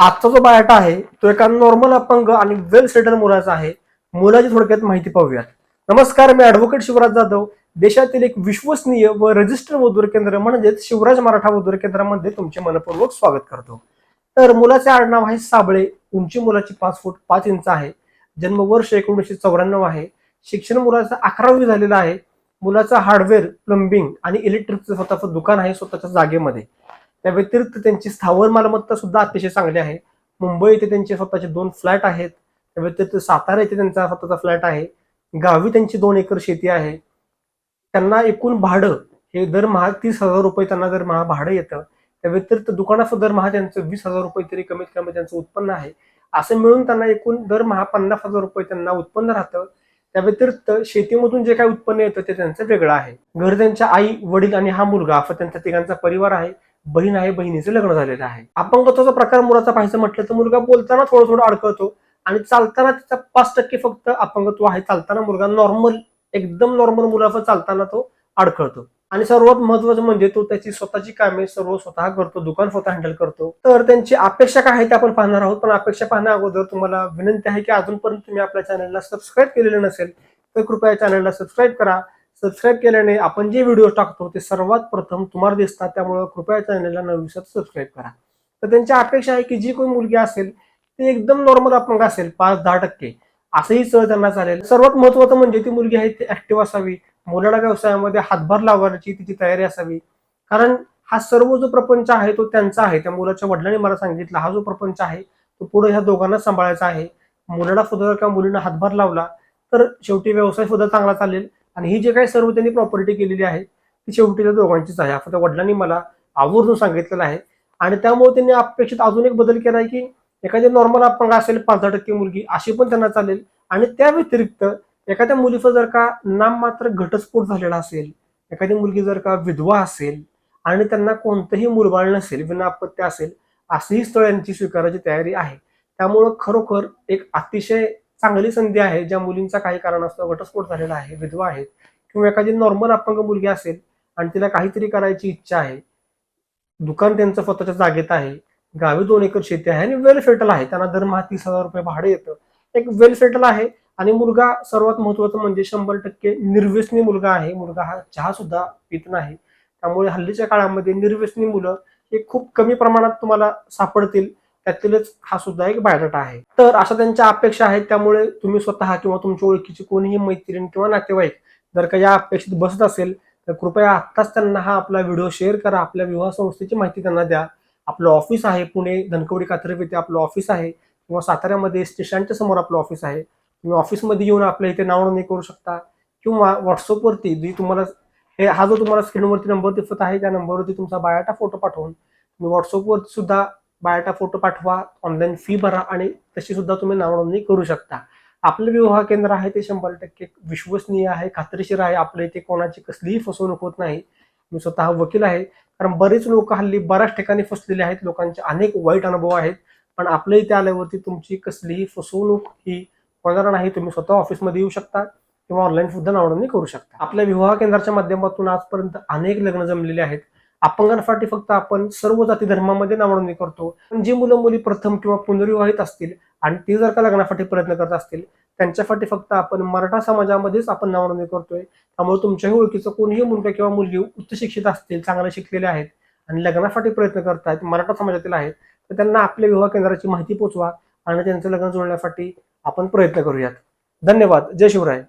आजचा जो बायोटा आहे तो एका नॉर्मल अपंग आणि वेल सेटल मुलाचा आहे. मुलाची थोडक्यात माहिती पाहूयात. नमस्कार मी ऍडव्होकेट शिवराज जाधव. देशातील एक विश्वसनीय व रजिस्टर मजदूर केंद्र म्हणजेच शिवराज मराठा मजदूर केंद्रामध्ये तुमचे मनपूर्वक स्वागत करतो. तर मुलाचे आडनाव आहे साबळे. उंची मुलाची पाच फूट पाच इंच आहे. जन्म वर्ष एकोणीसशे चौऱ्याण्णव आहे. शिक्षण मुलाचं अकरावी झालेलं आहे. मुलाचं हार्डवेअर प्लंबिंग आणि इलेक्ट्रिकचं स्वतःचं दुकान आहे स्वतःच्या जागेमध्ये. त्या व्यतिरिक्त त्यांची स्थावर मालमत्ता सुद्धा अतिशय चांगली आहे. मुंबई येथे त्यांचे स्वतःचे दोन फ्लॅट आहेत. त्या व्यतिरिक्त सातारा येथे त्यांचा स्वतःचा फ्लॅट आहे. गावी त्यांची दोन एकर शेती आहे. त्यांना एकूण भाडं हे दरमहा तीस हजार रुपये त्यांना दरमहा भाडं येतं. त्या व्यतिरिक्त दुकानाचं दरमहा त्यांचं वीस हजार रुपये तरी कमीत कमी त्यांचं उत्पन्न आहे. असं मिळून त्यांना एकूण दरमहा पन्नास हजार रुपये त्यांना उत्पन्न राहतं. त्या व्यतिरिक्त शेतीमधून जे काही उत्पन्न येतं ते त्यांचं वेगळं आहे. घर त्यांच्या आई वडील आणि हा मुलगा असं त्यांचा तिघांचा परिवार आहे. बहीण आहे बहिणीचं लग्न झालेलं आहे. अपंगत्वाचा प्रकार मुलाचा पाहायचं म्हटलं तर मुलगा बोलताना थोडं थोडं अडकळतो आणि चालताना त्याचा पाच टक्के फक्त अपंगत्व आहे. चालताना मुलगा नॉर्मल एकदम नॉर्मल मुलाचं चालताना तो अडखळतो आणि सर्वात महत्वाचं म्हणजे तो त्याची स्वतःची कामे सर्व स्वतः करतो दुकान स्वतः हँडल करतो. तर त्यांची अपेक्षा काय आहे ते आपण पाहणार आहोत. पण अपेक्षा पाहण्या अगोदर तुम्हाला विनंती आहे की अजूनपर्यंत तुम्ही आपल्या चॅनलला सबस्क्राईब केलेलं नसेल तर कृपया चॅनलला सबस्क्राईब करा. सबस्क्राईब केल्याने आपण जे व्हिडिओ टाकतो ते सर्वात प्रथम तुम्हाला दिसतात. त्यामुळे कृपया चॅनलला न विसरता सबस्क्राईब करा. तर त्यांची अपेक्षा आहे की जी कोणी मुलगी असेल ती एकदम नॉर्मल अपंग असेल पाच दहा टक्के. असंही सहज त्यांना चालेल. सर्वात महत्वाचं म्हणजे ती मुलगी आहे ती ऍक्टिव्ह असावी. मुलाला व्यवसायामध्ये हातभार लावण्याची तिची तयारी असावी. कारण हा सर्व जो प्रपंच आहे तो त्यांचा आहे. त्या मुलाच्या वडिलांनी मला सांगितलं हा जो प्रपंच आहे तो पुढे ह्या दोघांना सांभाळायचा आहे. मुलाला सुद्धा जर का मुलींना हातभार लावला तर शेवटी व्यवसाय सुद्धा चांगला चालेल. आणि ही जे काही सर्व त्यांनी प्रॉपर्टी केलेली आहे ती शेवटी त्या दोघांचीच आहे. फक्त वडिलांनी मला आवर्जून सांगितलेलं आहे. आणि त्यामुळे त्यांनी अपेक्षित अजून एक बदल केला आहे की एखादी नॉर्मल अपंग असेल पाच दहा टक्के मुलगी अशी पण त्यांना चालेल. आणि त्या व्यतिरिक्त एखाद्या मुलीचं जर का नाम मात्र घटस्फोट झालेला असेल एखादी मुलगी जर का विधवा असेल आणि त्यांना कोणतंही मुलबाळ नसेल विना अपत्य असेल असंही स्थळ यांची स्वीकारायची तयारी आहे. त्यामुळं खरोखर एक अतिशय चांगली संधी आहे ज्या मुलींचा काही कारण असतो घटस्फोट झालेला आहे विधवा आहेत किंवा एखादी नॉर्मल अपंग मुलगी असेल आणि तिला काहीतरी करायची इच्छा आहे दुकान त्यांचं स्वतःच्या जागेत आहे गावी दोन एकर शेती आहे आणि वेल सेटल आहे त्यांना दरमहा तीस हजार रुपये भाडं येतं. एक वेल सेटल आहे आणि मुलगा सर्वात महत्वाचं म्हणजे शंभर टक्के निर्व्यसनी मुलगा आहे मुलगा हा चहा सुद्धा पित नाही. त्यामुळे हल्लीच्या काळामध्ये निर्व्यसनी मुलं हे खूप कमी प्रमाणात तुम्हाला सापडतील. त्यातीलच हा सुद्धा एक बायोडाटा आहे. तर अशा त्यांच्या अपेक्षा आहेत त्यामुळे तुम्ही स्वतः किंवा तुमच्या ओळखीची कोणीही मैत्रीण किंवा नातेवाईक जर का या अपेक्षित बसत असेल तर कृपया आत्ताच त्यांना हा आपला व्हिडिओ शेअर करा आपल्या विवाह संस्थेची माहिती त्यांना द्या. आपलं ऑफिस आहे पुणे धनकवडी कात्रप येथे आपलं ऑफिस आहे किंवा साताऱ्यामध्ये स्टेशनच्या समोर आपलं ऑफिस आहे. तुम्ही ऑफिसमध्ये येऊन आपल्या इथे नावनोंदणी करू शकता किंवा व्हॉट्सअपवरती जी तुम्हाला हे हा जो तुम्हाला स्क्रीनवरती नंबर दिसत आहे त्या नंबरवरती तुमचा बायोटा फोटो पाठवून तुम्ही व्हॉट्सअपवर सुद्धा बायोटा फोटो पाठवा ऑनलाईन फी भरा आणि तशी सुद्धा तुम्ही नावनोंदणी करू शकता. आपलं विवाह केंद्र आहे ते शंभर टक्के विश्वसनीय आहे खात्रीशीर आहे. आपल्या इथे कोणाची कसलीही फसवणूक होत नाही. मी स्वतः वकील आहे. कारण बरेच लोक हल्ली बऱ्याच ठिकाणी फसलेले आहेत. लोकांचे अनेक वाईट अनुभव आहेत. पण आपल्या इथे आल्यावरती तुमची कसलीही फसवणूक ही होणार नाही. तुम्ही स्वतः ऑफिसमध्ये येऊ शकता किंवा ऑनलाईन सुद्धा नावनोंदणी करू शकता. आपल्या विवाह केंद्राच्या माध्यमातून आजपर्यंत अनेक लग्न जमलेले आहेत. अपंगांसाठी फक्त आपण सर्व जाती धर्मामध्ये नावडणी करतो. पण जी मुलं मुली प्रथम किंवा पुनर्विवाहित असतील आणि ते जर का लग्नासाठी प्रयत्न करत असतील त्यांच्यासाठी फक्त आपण मराठा समाजामध्येच आपण नावनोंदणी करतोय. त्यामुळे तुमच्याही ओळखीचं कोणीही मुलगा किंवा मुलगी उच्च शिक्षित असतील चांगले शिकलेले आहेत आणि लग्नासाठी प्रयत्न करतायत मराठा समाजातील आहेत तर त्यांना आपल्या विवाह केंद्राची माहिती पोचवा आणि त्यांचं लग्न जुळण्यासाठी आपण प्रयत्न करूयात. धन्यवाद. जय शिवराय.